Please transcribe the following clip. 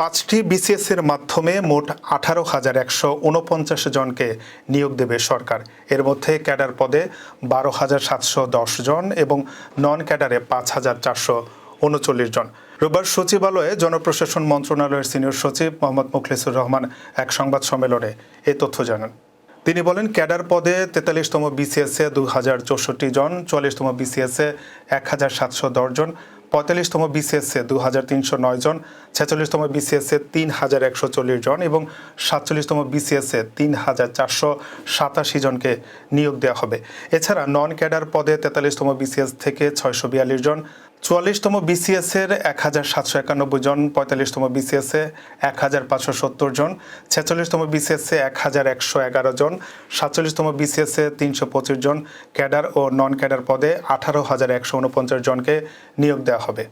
পাঁচটি বিসিএস এর মাধ্যমে মোট আঠারো হাজার একশো উনপঞ্চাশ জনকে নিয়োগ দেবে সরকার। এর মধ্যে ক্যাডার পদে বারো হাজার সাতশো দশ জন এবং নন ক্যাডারে পাঁচ হাজার চারশো উনচল্লিশ জন। রোববার সচিবালয়ে জনপ্রশাসন মন্ত্রণালয়ের সিনিয়র সচিব মোহাম্মদ মুখলিসুর রহমান এক সংবাদ সম্মেলনে এ তথ্য জানান। তিনি বলেন, ক্যাডার পদে তেতাল্লিশতম বিসিএসএ দু হাজার চৌষট্টি জন, চুয়াল্লিশতম বিসিএসে এক হাজার সাতশো দশ জন পঁয়তাল্লিশতম বিসিএসে দু হাজার তিনশো নয় জন, ছেচল্লিশতম বিসিএসে তিন হাজার একশো চল্লিশ জন এবং সাতচল্লিশতম বিসিএসে তিন হাজার চারশো সাতাশি জনকে নিয়োগ দেওয়া হবে। এছাড়া নন ক্যাডার পদে তেতাল্লিশতম বিসিএস থেকে ছয়শো বিয়াল্লিশ জন চুয়াল্লিশতম বিসিএস এর এক হাজার সাতশো একানব্বই জন, পঁয়তাল্লিশতম বিসিএস এক হাজার পাঁচশো সত্তর জন, ছেচল্লিশতম বিসিএস এক হাজার একশো এগারো জন, সাতচল্লিশতম বিসিএস তিনশো পঁচিশ জন ক্যাডার ও নন ক্যাডার পদে আঠারো হাজার একশো উনপঞ্চাশ জনকে নিয়োগ দেওয়া হবে।